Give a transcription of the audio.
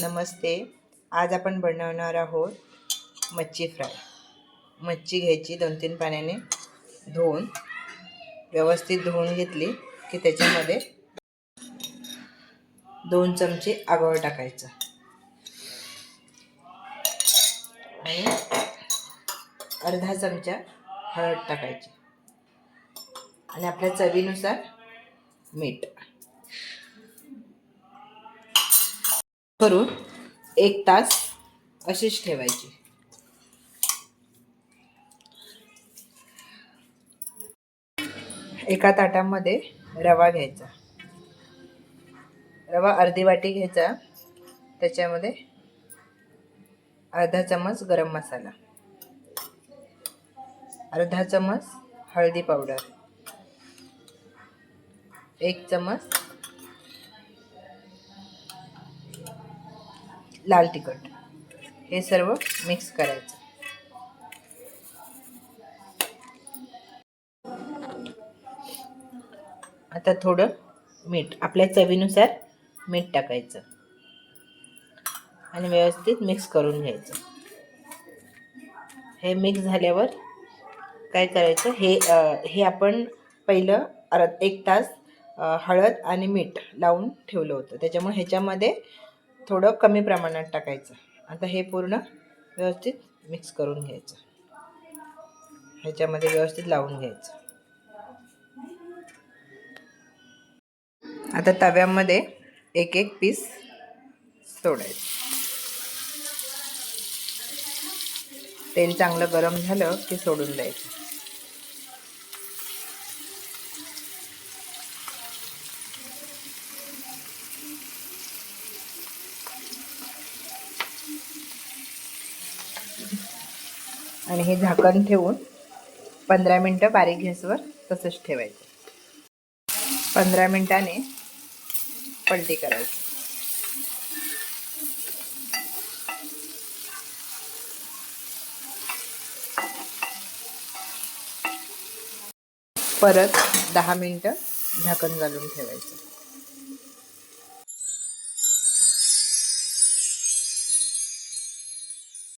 नमस्ते. आज आपण बनवणार आहोत मच्छी फ्राय. मच्छी घ्यायची दोन तीन पाण्याने धुवून व्यवस्थित धुवून घेतली की त्याच्यामध्ये दोन चमचे आगळ टाकायचं. आणि अर्धा चमचा हळद टाकायची. आणि आपल्या चवीनुसार मीठ. करून एक तास अशीच ठेवायची. एका ताटामध्ये रवा घ्यायचा. रवा अर्धी वाटी घ्यायचा. त्याच्यामध्ये अर्धा चमच गरम मसाला. अर्धा चमच हळदी पावडर. एक चमच लाल तिखट. हे सर्व मिक्स करायचं. आता थोडं मीठ आपल्या चवीनुसार मीठ टाकायचं. आणि व्यवस्थित मिक्स करून घ्यायचं. हे मिक्स झाल्यावर काय करायचं? हे हे आपण पहिलं अर एक तास हळद आणि मीठ लावून ठेवलं होतं. त्याच्यामुळे ह्याच्यामध्ये थोडं कमी प्रमाणात टाकायचं. आता हे पूर्ण व्यवस्थित मिक्स करून घ्यायचं. ह्याच्यामध्ये व्यवस्थित लावून घ्यायचं. आता तव्यामध्ये एक एक पीस सोडायचं. तेल चांगलं गरम झालं की सोडून द्यायचं. आणि हे झाकण ठेवून पंधरा मिनटं बारीक गॅसवर तसंच ठेवायचं. पंधरा मिनटाने पलटी करायची. परत दहा मिनटं झाकण घालून ठेवायचं.